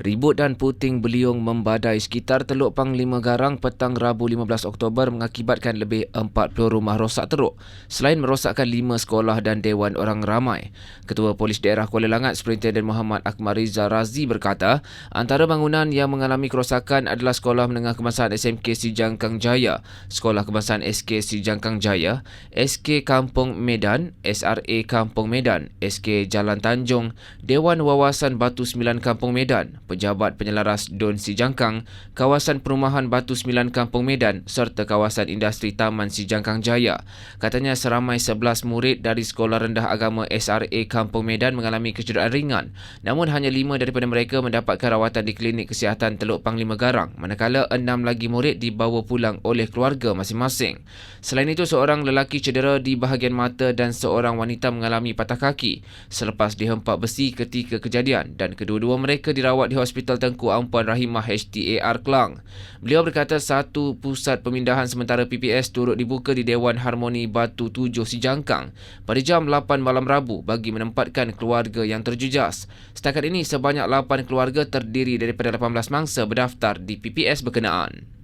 Ribut dan puting beliung membadai sekitar Teluk Panglima Garang petang Rabu 15 Oktober mengakibatkan lebih 40 rumah rosak teruk selain merosakkan 5 sekolah dan dewan orang ramai. Ketua Polis Daerah Kuala Langat Superintendent Muhammad Akmal Riza Razi berkata, antara bangunan yang mengalami kerosakan adalah Sekolah Menengah Kebangsaan SMK Sijangkang Jaya, Sekolah Kebangsaan SK Sijangkang Jaya, SK Kampung Medan, SRA Kampung Medan, SK Jalan Tanjung, Dewan Wawasan Batu Sembilan Kampung Medan, Pejabat Penyelaras Don Sijangkang, Kawasan Perumahan Batu Sembilan Kampung Medan serta Kawasan Industri Taman Sijangkang Jaya. Katanya seramai 11 murid dari Sekolah Rendah Agama SRA Kampung Medan mengalami kecederaan ringan. Namun hanya 5 daripada mereka mendapatkan rawatan di Klinik Kesihatan Teluk Panglima Garang manakala 6 lagi murid dibawa pulang oleh keluarga masing-masing. Selain itu seorang lelaki cedera di bahagian mata dan seorang wanita mengalami patah kaki selepas dihempak besi ketika kejadian dan kedua-dua mereka dirawat di Hospital Tengku Ampuan Rahimah HTAR Kelang. Beliau berkata satu pusat pemindahan sementara PPS turut dibuka di Dewan Harmoni Batu 7 Sijangkang pada jam 8 malam Rabu bagi menempatkan keluarga yang terjejas. Setakat ini sebanyak 8 keluarga terdiri daripada 18 mangsa berdaftar di PPS berkenaan.